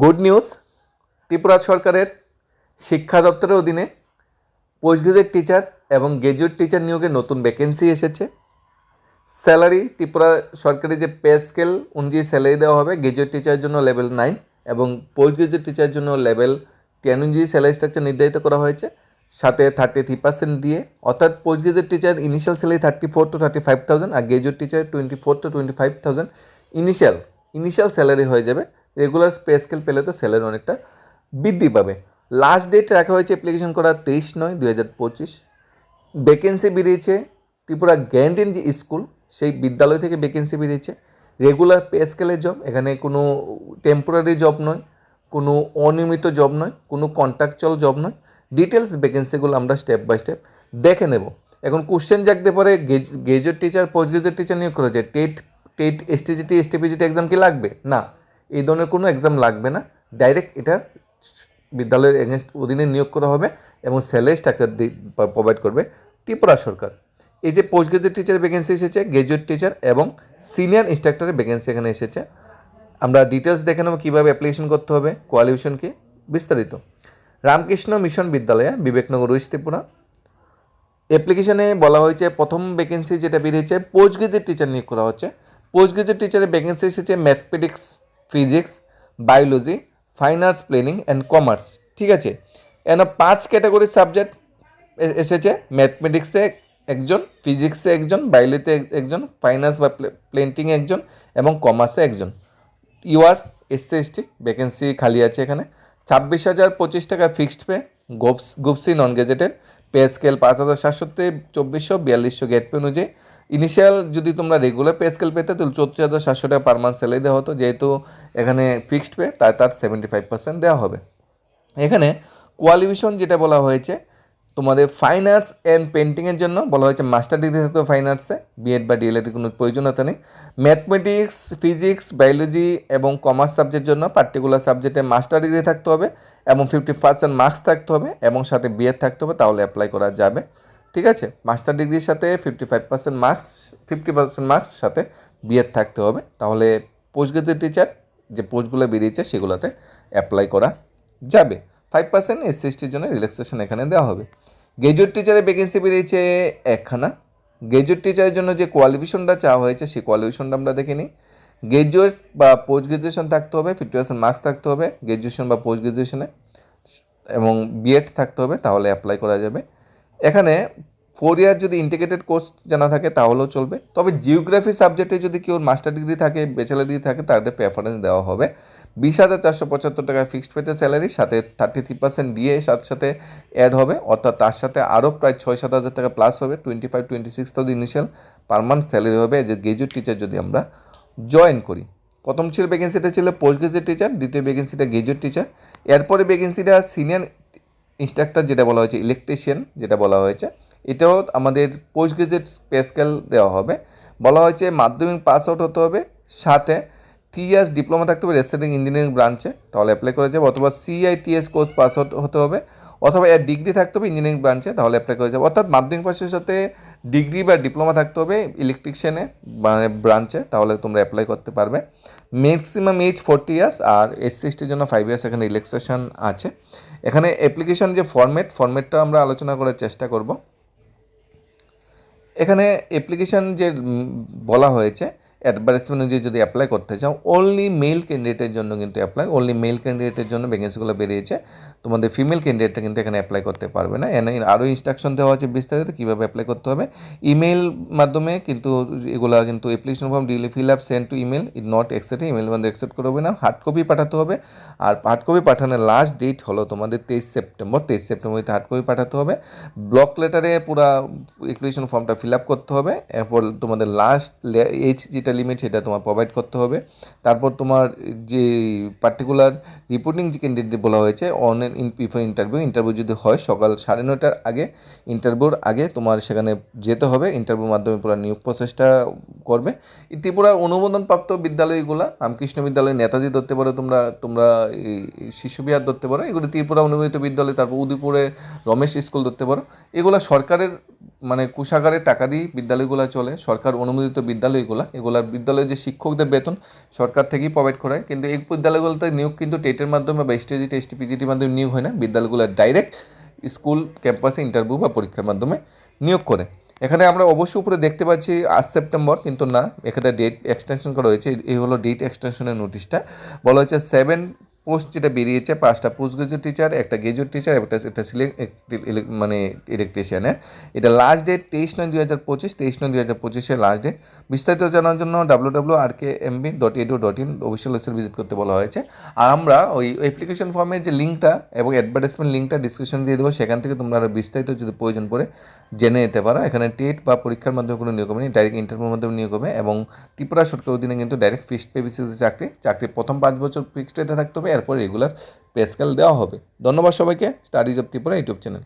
Good news, Tripura সরকারের শিক্ষা দপ্তরের অধীনে পোস্ট গ্রাজুয়েট টিচার এবং গ্র্যাজুয়েট টিচার নিয়োগের নতুন ভ্যাকেন্সি এসেছে। স্যালারি ত্রিপুরা সরকারি যে পে স্কেল অনুযায়ী স্যালারি দেওয়া হবে গ্র্যাজুয়েট টিচারের জন্য লেভেল নাইন এবং পোস্ট গ্রাজুয়েট টিচারের জন্য লেভেল টেন অনুযায়ী স্যালারি স্ট্রাকচার নির্ধারিত করা হয়েছে। সাথে থার্টি থ্রি পার্সেন্ট দিয়ে, অর্থাৎ post graduate teacher initial salary thirty four to thirty five thousand R graduate teacher twenty four to twenty five thousand initial initial salary হয়ে যাবে রেগুলার পে স্কেল পেলে তো স্যালারি অনেকটা বৃদ্ধি পাবে। লাস্ট ডেট রাখা হয়েছে অ্যাপ্লিকেশন করা তেইশ নয়, দুই হাজার পঁচিশ। ভ্যাকেন্সি বেরিয়েছে ত্রিপুরা গ্যান্ডিন যে স্কুল, সেই বিদ্যালয় থেকে ভ্যাকেন্সি বেরিয়েছে। রেগুলার পে স্কেলের জব এখানে কোনো টেম্পোরারি জব নয়, কোনো অনিয়মিত জব নয়, কোনো কন্ট্রাকচুয়াল জব নয়। ডিটেলস ভ্যাকেন্সিগুলো আমরা স্টেপ বাই স্টেপ দেখে নেব। এখন কোশ্চেন জাগতে পারে graduate teacher post graduate teacher নিয়োগ করেছে TET TET STGT STPGT exam কি লাগবে? না। এই ধরনের কোনো এক্সাম লাগবে না। ডাইরেক্ট এটা বিদ্যালয়ের এগেনস্ট অধীনে নিয়োগ করা হবে এবং স্যালারি স্ট্রাকচার প্রোভাইড করবে ত্রিপুরা সরকার। এই যে পোস্ট গ্রাজুয়েট টিচারের ভ্যাকেন্সি এসেছে গ্রাজুয়েট টিচার এবং সিনিয়র ইনস্ট্রাক্টরের ভ্যাকেন্সি এখানে এসেছে। আমরা ডিটেলস দেখে নেব কীভাবে অ্যাপ্লিকেশন করতে হবে কোয়ালিফিকেশন কি, বিস্তারিত। রামকৃষ্ণ মিশন বিদ্যালয়ে বিবেকনগর ওয়েস্ট ত্রিপুরা। অ্যাপ্লিকেশনে বলা হয়েছে, প্রথম ভ্যাকেন্সি যেটা বেরিয়েছে পোস্ট গ্রাজুয়েট টিচার নিয়োগ করা হচ্ছে। পোস্ট গ্রাজুয়েট টিচারের ভ্যাকেন্সি এসেছে mathematics physics biology fine arts planning and commerce ঠিক আছে? এন পাঁচ ক্যাটাগরির সাবজেক্ট এসেছে। ম্যাথমেটিক্সে একজন ফিজিক্সে একজন বায়োলজিতে একজন ফাইন ফাইন্যান্স বা প্লেন্টিং একজন এবং কমার্সে একজন। ইউআর এসসি এসটি ভ্যাকেন্সি খালি আছে এখানে। ছাব্বিশ হাজার পঁচিশ টাকা ফিক্সড পে গোপস গুপসি নন গেজেটেড পে স্কেল পাঁচ হাজার সাতশোতে চব্বিশশো, বিয়াল্লিশশো গেট পে অনুযায়ী। ইনিশিয়াল যদি তোমরা রেগুলার পে স্কেল পেতে, তাহলে চৌত্রিশ হাজার সাতশো টাকা পার মান্থ স্যালারি দেওয়া হতো, যেহেতু এখানে ফিক্সড পে তাই তার সেভেন্টি ফাইভ পার্সেন্ট দেওয়া হবে। এখানে কোয়ালিফিকেশন যেটা বলা হয়েছে, তোমাদের ফাইন আর্টস অ্যান্ড পেন্টিংয়ের জন্য বলা হয়েছে মাস্টার ডিগ্রি থাকতে হবে ফাইন আর্টসে বিএড বা ডিএলএড কোনো প্রয়োজনীয়তা নেই। ম্যাথমেটিক্স ফিজিক্স বায়োলজি এবং কমার্স সাবজেক্টের জন্য পার্টিকুলার সাবজেক্টে মাস্টার ডিগ্রি থাকতে হবে এবং ফিফটি পার্সেন্ট মার্কস থাকতে হবে এবং সাথে বিএড থাকতে হবে, তাহলে অ্যাপ্লাই করা যাবে। ঠিক আছে? মাস্টার ডিগ্রির সাথে fifty five percent marks fifty percent marks সাথে বিএড থাকতে হবে। তাহলে পোস্ট গ্রাজুয়েট টিচার যে পোস্টগুলো বেরিয়েছে সেগুলোতে অ্যাপ্লাই করা যাবে। ফাইভ পার্সেন্ট এস এসটির জন্য রিল্যাক্সেশন এখানে দেওয়া হবে। গ্রাজুয়েট টিচারের ভ্যাকেন্সি বেরিয়েছে একখানা। গ্রাজুয়েট টিচারের জন্য যে কোয়ালিফিকেশনটা চাওয়া হয়েছে, সেই কোয়ালিফিকেশনটা আমরা দেখে নিই। গ্রাজুয়েট বা পোস্ট গ্রাজুয়েশন থাকতে হবে ফিফটি পার্সেন্ট মার্কস থাকতে হবে। গ্রাজুয়েশন বা পোস্ট গ্রাজুয়েশনে এবং বিএড থাকতে হবে, তাহলে অ্যাপ্লাই করা যাবে। এখানে ফোর ইয়ার যদি ইন্টিগ্রেটেড কোর্স জানা থাকে তাহলেও চলবে। তবে জিওগ্রাফি সাবজেক্টে যদি কেউ মাস্টার ডিগ্রি থাকে ব্যাচেলার ডিগ্রি থাকে, তাদের প্রেফারেন্স দেওয়া হবে। বিশ হাজার চারশো পঁচাত্তর টাকা ফিক্সড পেতে স্যালারি সাথে থার্টি থ্রি পার্সেন্ট দিয়ে সাথে সাথে অ্যাড হবে। অর্থাৎ তার সাথে আরও প্রায় ছয় সাত হাজার টাকা প্লাস হবে twenty five twenty six thousand initial per month salary হবে যে গ্রাজুয়েট টিচার যদি আমরা জয়েন করি। প্রথম ছিল ভ্যাকেন্সিটা ছিল পোস্ট গ্রাজুয়েট টিচার দ্বিতীয় ভ্যাকেন্সিটা গ্রাজুয়েট টিচার এরপরে ভ্যাকেন্সিটা সিনিয়র ইনস্ট্রাক্টর যেটা বলা হয়েছে ইলেকট্রিশিয়ান যেটা বলা হয়েছে, এটাও আমাদের পোস্ট গ্রাজুয়েট স্পেশাল দেওয়া হবে। বলা হয়েছে মাধ্যমিক পাস আউট হতে হবে, সাথে থ্রি ইয়ার্স ডিপ্লোমা থাকতে হবে রেসিডেন্ট ইঞ্জিনিয়ারিং ব্রাঞ্চে তাহলে অ্যাপ্লাই করা যাবে, অথবা সিআইটিএস কোর্স পাস আউট হতে হবে, অথবা এর ডিগ্রি থাকতে হবে ইঞ্জিনিয়ারিং ব্রাঞ্চে তাহলে অ্যাপ্লাই করা যাবে। অর্থাৎ মাধ্যমিক পাশের সাথে ডিগ্রি বা ডিপ্লোমা থাকতে হবে ইলেকট্রিশিয়ানে মানে ব্রাঞ্চে তাহলে তোমরা অ্যাপ্লাই করতে পারবে। ম্যাক্সিমাম এজ ফোরটি ইয়ার্স আর এস জন্য ফাইভ ইয়ার্স এখানে রিল্যাক্সেশন আছে। এখানে অ্যাপ্লিকেশন যে ফর্মেট ফর্মেটটা আমরা আলোচনা করার চেষ্টা করব। এখানে অ্যাপ্লিকেশন যে বলা হয়েছে অ্যাডভার্টাইজমেন্ট অনুযায়ী যদি অ্যাপ্লাই করতে চাও অনলি মেল ক্যান্ডিডেটের জন্য কিন্তু অ্যাপ্লাই অনলি মেল ক্যান্ডিডেটের জন্য ভ্যাকেন্সিগুলো বেরিয়েছে। তোমাদের ফিমেল ক্যান্ডিডেটটা কিন্তু এখানে অ্যাপ্লাই করতে পারবে না। এনে আরও ইনস্ট্রাকশন দেওয়া আছে বিস্তারিত, কীভাবে অ্যাপ্লাই করতে হবে। ইমেল মাধ্যমে কিন্তু এগুলো কিন্তু application form duly fill up send to email it not accept email মধ্যে অ্যাকসেপ্ট করবে না। হার্ড কপি পাঠাতে হবে। আর হার্ড কপি পাঠানোর লাস্ট ডেট হলো তোমাদের তেইশ সেপ্টেম্বর। তেইশ সেপ্টেম্বরতে হার্ড কপি পাঠাতে হবে। ব্লক লেটারে পুরো অ্যাপ্লিকেশন ফর্মটা ফিল আপ করতে হবে। এরপর তোমাদের লাস্ট এইচ যেটা লিমিট সেটা তোমার প্রোভাইড করতে হবে। তারপর তোমার যে পার্টিকুলার রিপোর্টিং যে ক্যান্ডিডেট বলা হয়েছে on in before interview interview যদি হয় সকাল সাড়ে নটার আগে ইন্টারভিউর আগে তোমার সেখানে যেতে হবে। ইন্টারভিউর মাধ্যমে পুরো নিয়োগ প্রসেসটা করবে। ত্রিপুরার অনুমোদনপ্রাপ্ত বিদ্যালয়গুলো, রামকৃষ্ণ বিদ্যালয়, নেতাজি ধরতে পারো তোমরা তোমরা শিশু বিহার ধরতে পারো। এগুলো ত্রিপুরা অনুমোদিত বিদ্যালয়, তারপর উদয়পুরে রমেশ স্কুল ধরতে পারো। এগুলো সরকারের মানে কুষাগারের টাকা দিয়ে বিদ্যালয়গুলো চলে। সরকার অনুমোদিত বিদ্যালয়গুলো, এগুলার বিদ্যালয়ের যে শিক্ষকদের বেতন সরকার থেকেই প্রোভাইড করায়। কিন্তু এই বিদ্যালয়গুলোতে নিয়োগ কিন্তু টেটের মাধ্যমে বা এসটিজি টেস্টি পিজিটির মাধ্যমে নিয়োগ হয় না। বিদ্যালয়গুলো ডাইরেক্ট স্কুল ক্যাম্পাসে ইন্টারভিউ বা পরীক্ষার মাধ্যমে নিয়োগ করে। এখানে আমরা অবশ্যই উপরে দেখতে পাচ্ছি আট সেপ্টেম্বর কিন্তু না, এখানে ডেট এক্সটেনশন করা হয়েছে। এই হলো ডেট এক্সটেনশনের নোটিশটা বলা হচ্ছে সেভেন পোস্ট যেটা বেরিয়েছে পাঁচটা পোস্ট গ্রাজুয়েট টিচার একটা গ্রাজুয়েট টিচার একটা একটা মানে ইলেকট্রিশিয়ানের এটা লাস্ট ডেট তেইশ নয় দুই হাজার পঁচিশ, তেইশ নয় দুই হাজার পঁচিশের লাস্ট ডেট বিস্তারিত জানার জন্য W W R K MB dot edu dot in official website visit করতে বলা হয়েছে। আর আমরা ওই অ্যাপ্লিকেশন ফর্মের যে লিঙ্কটা এবং অ্যাডভার্টাইজমেন্ট লিঙ্কটা ডিসক্রিপশন দিয়ে দেবো, সেখান থেকে তোমরা আরও বিস্তারিত যদি প্রয়োজন পড়ে জেনে নিতে পারো। এখানে টেট বা পরীক্ষার মাধ্যমে কোনো নিয়োগ হবে না ডাইরেক্ট ইন্টারভিউর মাধ্যমে নিয়োগ হবে এবং ত্রিপুরা সরকার অধীনে কিন্তু ডাইরেক্ট ফিক্সড পে চাকরি। চাকরির প্রথম পাঁচ বছর ফিক্সড রেটে থাকতে হবে এরপর রেগুলার পেস্কেল দেওয়া হবে। ধন্যবাদ সবাইকে studies of Tripura YouTube channel